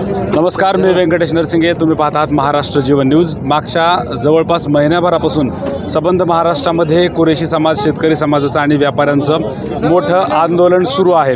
नमस्कार मी व्यंकटेश नरसिंगे. तुम्ही पाहत आहात महाराष्ट्र जीवन न्यूज. मागच्या जवळपास महिन्याभरापासून सबंध महाराष्ट्रामध्ये कुरेशी समाज शेतकरी समाजाचं आणि व्यापाऱ्यांचं मोठं आंदोलन सुरू आहे.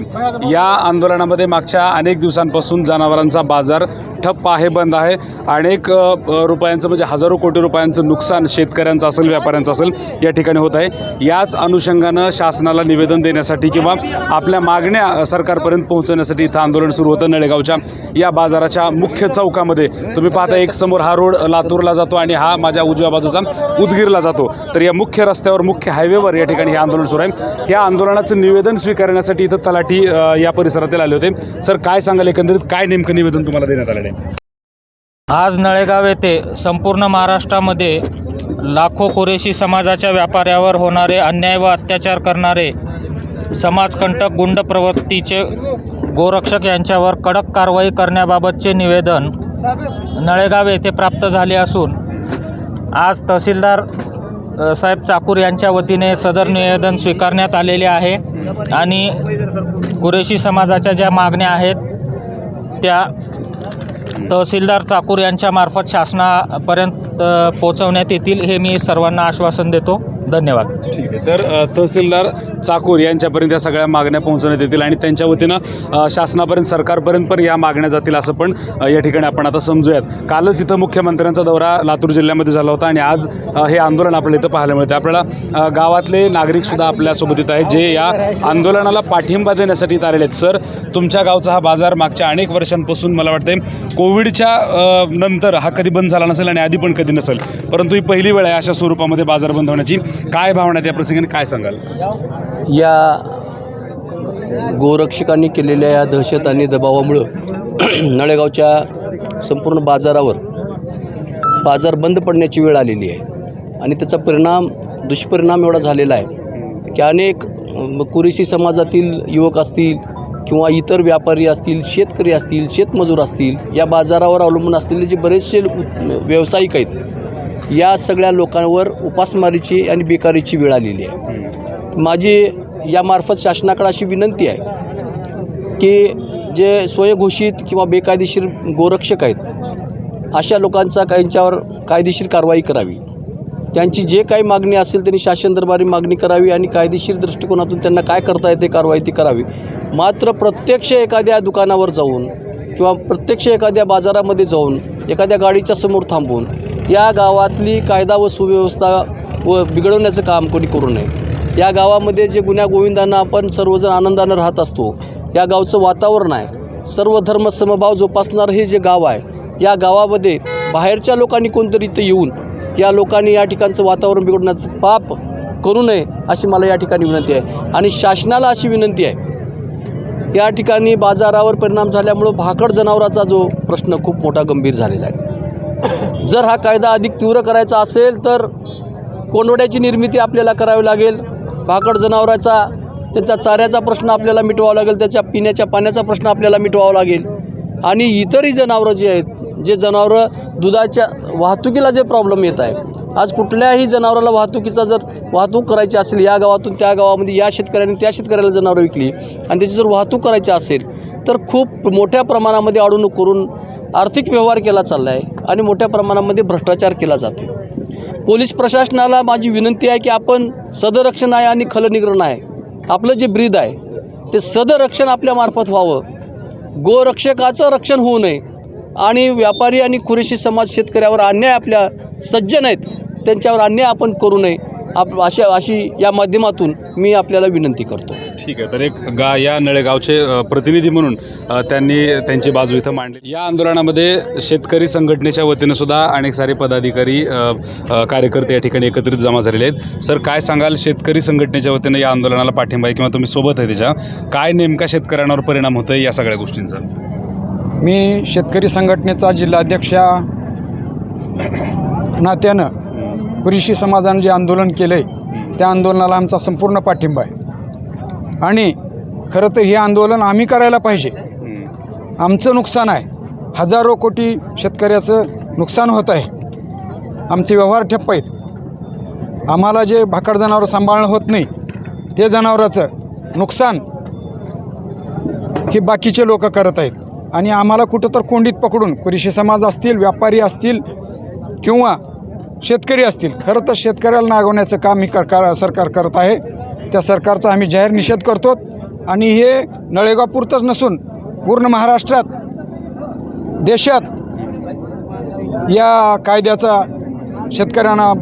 या आंदोलनामध्ये मागच्या अनेक दिवसांपासून जनावरांचा बाजार ठप्प आहे बंद आहे. अनेक रुपयांचं म्हणजे हजारो कोटी रुपयांचं नुकसान शेतकऱ्यांचं असेल व्यापाऱ्यांचं असेल या ठिकाणी होत आहे. याच अनुषंगानं शासनाला निवेदन देण्यासाठी किंवा आपल्या मागण्या सरकारपर्यंत पोहोचवण्यासाठी इथं आंदोलन सुरू होतं नळेगावच्या. या बाजाराच्या मुख्य चौकामध्ये तुम्ही पाहता एक समोर हा रोड लातूरला जातो आणि हा माझ्या उजव्या बाजूचा उदगीरला जातो. तर या मुख्य रस्त्यावर मुख्य हायवेवर या ठिकाणी हे आंदोलन सुरू आहे. या आंदोलनाचं निवेदन स्वीकारण्यासाठी इथं तलाठी या परिसरातील आले होते. सर काय सांगाल एकंदरीत? काय नेमकं निवेदन तुम्हाला देण्यात आलं आहे? आज नळेगाव येथे संपूर्ण महाराष्ट्रामध्ये लाखो कुरेशी समाजाच्या व्यापाऱ्यावर होणारे अन्याय व अत्याचार करणारे समाजकंटक गुंड प्रवृत्तीचे गोरक्षक यांच्यावर कडक कारवाई करण्याबाबतचे निवेदन नळेगाव येथे प्राप्त झाले असून आज तहसीलदार साहेब चाकूर यांच्या वतीने सदर निवेदन स्वीकारण्यात आलेले आहे आणि कुरेशी समाजाच्या ज्या मागण्या आहेत त्या तहसीलदार चाकूर यांच्यामार्फत शासनापर्यंत पोचवण्यात पोहोचवण्यात येतील हे मी सर्वांना आश्वासन देतो. धन्यवाद. ठीक आहे. तर अ, तहसीलदार चाकूर यांच्यापर्यंत या सगळ्या मागण्या पोहोचवण्यात येतील आणि त्यांच्या वतीनं अ, शासनापर्यंत सरकारपर्यंत पण या मागण्या जातील असं पण अ, या ठिकाणी आपण आता समजूयात. कालच इथं मुख्यमंत्र्यांचा दौरा लातूर जिल्ह्यामध्ये झाला होता आणि आज अ, हे आंदोलन आपल्याला इथं पाहायला मिळतं आपल्याला अ, गावातले नागरिकसुद्धा आपल्यासोबत येत आहेत जे या आंदोलनाला पाठिंबा देण्यासाठी इथं आलेले आहेत. सर तुमच्या गावचा हा बाजार मागच्या अनेक वर्षांपासून मला वाटते कोविडच्या अ, नंतर हा कधी बंद झाला नसेल आणि आधी पण कधी नसेल परंतु ही पहिली वेळ आहे अशा स्वरूपामध्ये बाजार बंद होण्याची. काय भावना त्या प्रसंगाने काय सांगाल? या गोरक्षकांनी केलेल्या या दहशत आणि दबावामुळं नळेगावच्या संपूर्ण बाजारावर बाजार बंद पडण्याची वेळ आलेली आहे. आणि त्याचा परिणाम दुष्परिणाम एवढा झालेला आहे की अनेक कुरेशी समाजातील युवक असतील किंवा इतर व्यापारी असतील शेतकरी असतील शेतमजूर असतील या बाजारावर अवलंबून असलेले जे बरेचसे व्यावसायिक आहेत या सगळ्या लोकांवर उपासमारीची आणि बेकारीची वेळ आलेली आहे. माझी यामार्फत शासनाकडे अशी विनंती आहे की जे स्वयंघोषित किंवा बेकायदेशीर गोरक्षक आहेत अशा लोकांचा काहींच्यावर कायदेशीर कारवाई करावी. त्यांची जे काही मागणी असेल त्यांनी शासन दरबारी मागणी करावी आणि कायदेशीर दृष्टिकोनातून त्यांना काय करता येते कारवाई ती करावी. मात्र प्रत्यक्ष एखाद्या दुकानावर जाऊन किंवा प्रत्यक्ष एखाद्या बाजारामध्ये जाऊन एखाद्या गाडीच्या समोर थांबून या गावातली कायदा व सुव्यवस्था व बिघडवण्याचं काम कोणी करू नये. या गावामध्ये जे गुन्ह्या गोविंदांना आपण सर्वजण आनंदानं राहत असतो या गावचं वातावरण आहे. सर्व धर्म समभाव जोपासणारं हे जे गाव आहे या गावामध्ये बाहेरच्या लोकांनी कोणतरी इथं येऊन या लोकांनी या ठिकाणचं वातावरण बिघडण्याचं पाप करू नये अशी मला या ठिकाणी विनंती आहे. आणि शासनाला अशी विनंती आहे या ठिकाणी बाजारावर परिणाम झाल्यामुळं भाकड जनावराचा जो प्रश्न खूप मोठा गंभीर झालेला आहे. जर हा कायदा अधिक तीव्र करायचा असेल तर कोंडवड्याची निर्मिती आपल्याला करावी लागेल. भाकड जनावराचा त्याचा चाऱ्याचा प्रश्न आपल्याला मिटवावा लागेल त्याच्या पिण्याच्या पाण्याचा प्रश्न आपल्याला मिटवावा लागेल. आणि इतरही जनावरं जी आहेत जे जनावरं दुधाच्या वाहतुकीला जे प्रॉब्लेम येत आहे. आज कुठल्याही जनावराला वाहतुकीचा जर वाहतूक करायची असेल या गावातून त्या गावामध्ये या शेतकऱ्याने त्या शेतकऱ्याला जनावरं विकली. आणि त्याची जर वाहतूक करायची असेल तर खूप मोठ्या प्रमाणामध्ये अडवणूक करून आर्थिक व्यवहार केला चालला आहे आणि मोठ्या प्रमाणामध्ये भ्रष्टाचार केला जातो. पोलीस प्रशासनाला माझी विनंती आहे की आपण सदरक्षण आहे आणि खलनिग्रहण आहे. आपलं जे ब्रीद आहे ते सदरक्षण आपल्यामार्फत व्हावं. गोरक्षकाचं रक्षण होऊ नये आणि व्यापारी आणि कुरेशी समाज शेतकऱ्यावर अन्याय आपल्या सज्जन आहेत त्यांच्यावर अन्याय आपण करू नये. आप अशा अशी या माध्यमातून मी आपल्याला विनंती करतो. ठीक आहे तर एक गा या नळेगावचे प्रतिनिधी म्हणून त्यांनी त्यांची बाजू इथं मांडली. या आंदोलनामध्ये शेतकरी संघटनेच्या वतीनं सुद्धा अनेक सारे पदाधिकारी कार्यकर्ते या ठिकाणी एकत्रित जमा झालेले आहेत. सर काय सांगाल शेतकरी संघटनेच्या वतीनं या आंदोलनाला पाठिंबा आहे किंवा तुम्ही सोबत आहे त्याच्या? काय नेमका शेतकऱ्यांवर परिणाम होतोय या सगळ्या गोष्टींचा? मी शेतकरी संघटनेचा जिल्हाध्यक्ष नात्यानं कुरिशी समाजानं जे आंदोलन केलं आहे त्या आंदोलनाला आमचा संपूर्ण पाठिंबा आहे. आणि खरं तर हे आंदोलन आम्ही करायला पाहिजे. आमचं नुकसान आहे. हजारो कोटी शेतकऱ्याचं नुकसान होत आहे. आमचे व्यवहार ठप्प आहेत. आम्हाला जे भाकड जनावरं सांभाळणं होत नाही ते जनावराचं नुकसान हे बाकीचे लोक करत आहेत. आणि आम्हाला कुठं तर कोंडीत पकडून कुरिशी समाज असतील व्यापारी असतील किंवा शेतकरी असतील. खरं तर शेतकऱ्याला नागवण्याचं काम ही कर सरकार करत आहे. त्या सरकारचा आम्ही जाहीर निषेध करतो. आणि हे नळेगावपुरतंच नसून पूर्ण महाराष्ट्रात देशात या कायद्याचा शेतकऱ्यांना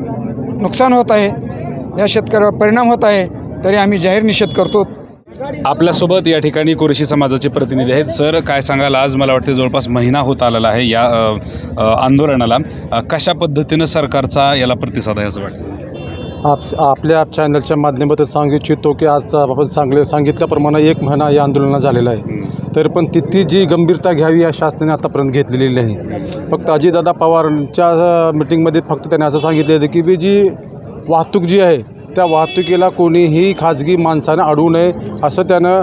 नुकसान होत आहे. या शेतकऱ्यावर परिणाम होत आहे. तरी आम्ही जाहीर निषेध करतो. आपल्यासोबत या ठिकाणी कुरेशी समाजाचे प्रतिनिधी आहेत. सर काय सांगाल? आज मला वाटते जवळपास महिना होत आलेला आहे या आंदोलनाला. कशा पद्धतीनं सरकारचा याला प्रतिसाद आहे असं वाटतं? आप आपल्या चॅनलच्या माध्यमातून सांगू इच्छितो की आज आपण सांगले सांगितल्याप्रमाणे एक महिना या आंदोलनात झालेला आहे. तरी पण तितकी जी गंभीरता घ्यावी या शासनाने आतापर्यंत घेतलेली नाही. फक्त अजितदादा पवारांच्या मिटिंगमध्ये फक्त त्यांनी असं सांगितलं होतं की बी जी वाहतूक जी आहे त्या वाहतुकीला कोणीही खाजगी माणसानं अडवू नये असं त्यानं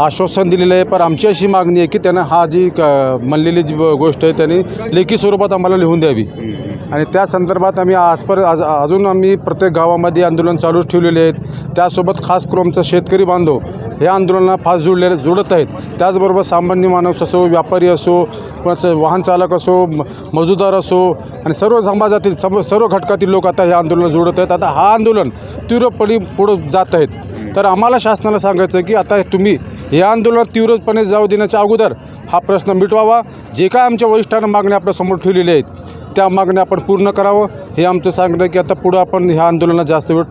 आश्वासन दिलेलं आहे. पण आमची अशी मागणी आहे की त्यानं हा जी क म्हणलेली जी गोष्ट आहे त्यांनी लेखी स्वरूपात आम्हाला लिहून द्यावी. आणि त्या संदर्भात आम्ही आजपर्यंत आज अजून आम्ही प्रत्येक गावामध्ये आंदोलन चालूच ठेवलेले आहेत. त्यासोबत खास करून आमचा शेतकरी बांधव हे आंदोलनाला फास जुळलेले जुळत आहेत. त्याचबरोबर सामान्य माणूस असो व्यापारी असो कोणाचं वाहन चालक असो म- मजुदार असो आणि सर्व समाजातील सम सर्व घटकातील लोक आता हे आंदोलन जुळत आहेत. आता हा आंदोलन तीव्रपणे पुढं जात आहेत. तर आम्हाला शासनाला सांगायचं आहे की आता तुम्ही हे आंदोलन तीव्रपणे जाऊ देण्याच्या अगोदर हा प्रश्न मिटवावा. जे काय आमच्या वरिष्ठांना मागण्या आपल्यासमोर ठेवलेल्या आहेत त्या मागण्या आपण पूर्ण करावं. हे आमचं सांगणं की आता पुढं आपण ह्या आंदोलनात जास्त वेळ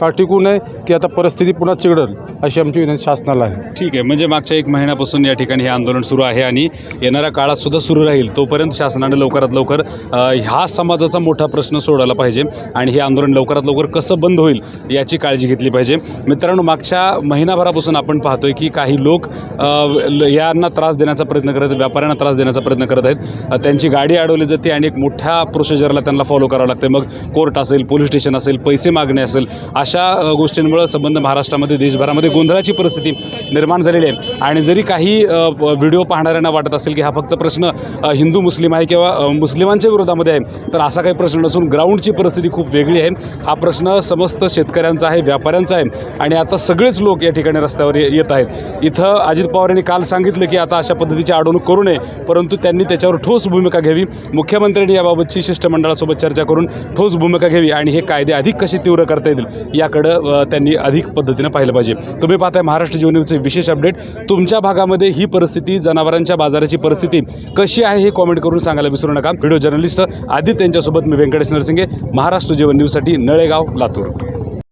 का टिकू नये की आता परिस्थिती पुन्हा चिघडल अशी आमची विनंती शासनाला आहे. ठीक आहे म्हणजे मागच्या एक महिन्यापासून या ठिकाणी हे आंदोलन सुरू आहे आणि येणाऱ्या काळात सुद्धा सुरू राहील तोपर्यंत शासनाने लवकरात लवकर ह्या समाजाचा मोठा प्रश्न सोडवला पाहिजे आणि हे आंदोलन लवकरात लवकर कसं बंद होईल याची काळजी घेतली पाहिजे. मित्रांनो मागच्या महिनाभरापासून आपण पाहतोय की काही लोक ल- यांना त्रास देण्याचा प्रयत्न करत आहेत व्यापाऱ्यांना त्रास देण्याचा प्रयत्न करत आहेत. त्यांची गाडी अडवली जाते आणि एक मोठ्या प्रोसिजरला त्यांना फॉलो करावं लागते मग कोर्ट असेल पोलीस स्टेशन असेल पैसे मागणे असेल अशा गोष्टींमुळे संबंध महाराष्ट्रामध्ये देशभरामध्ये गोंधळाची परिस्थिती निर्माण झालेली आहे. आणि जरी काही व्हिडिओ पाहणाऱ्यांना वाटत असेल की हा फक्त प्रश्न हिंदू मुस्लिम आहे किंवा मुस्लिमांच्या विरोधामध्ये आहे तर असा काही प्रश्न नसून ग्राउंडची परिस्थिती खूप वेगळी आहे. हा प्रश्न समस्त शेतकऱ्यांचा आहे व्यापाऱ्यांचा आहे आणि आता सगळेच लोक या ठिकाणी रस्त्यावर येत आहेत. इथं अजित पवार यांनी काल सांगितलं की आता अशा पद्धतीची अडवणूक करू नये परंतु त्यांनी त्याच्यावर ठोस भूमिका घ्यावी. मुख्यमंत्र्यांनी याबाबतची शिष्टमंडळासोबत चर्चा करून ठोस भूमिका घ्यावी आणि हे कायदे अधिक कसे तीव्र करता येतील याकडं त्यांनी अधिक पद्धतीनं पाहिलं पाहिजे. तुम्ही पाहताय महाराष्ट्र जीवनचे विशेष अपडेट. तुमच्या भागामध्ये ही परिस्थिती जनावरांच्या बाजाराची परिस्थिती कशी आहे हे कॉमेंट करून सांगायला विसरू नका. व्हिडिओ जर्नलिस्ट आदित्य यांच्यासोबत मी व्यंकटेश नरसिंगे. महाराष्ट्र जीवन न्यूजसाठी नळेगाव लातूर.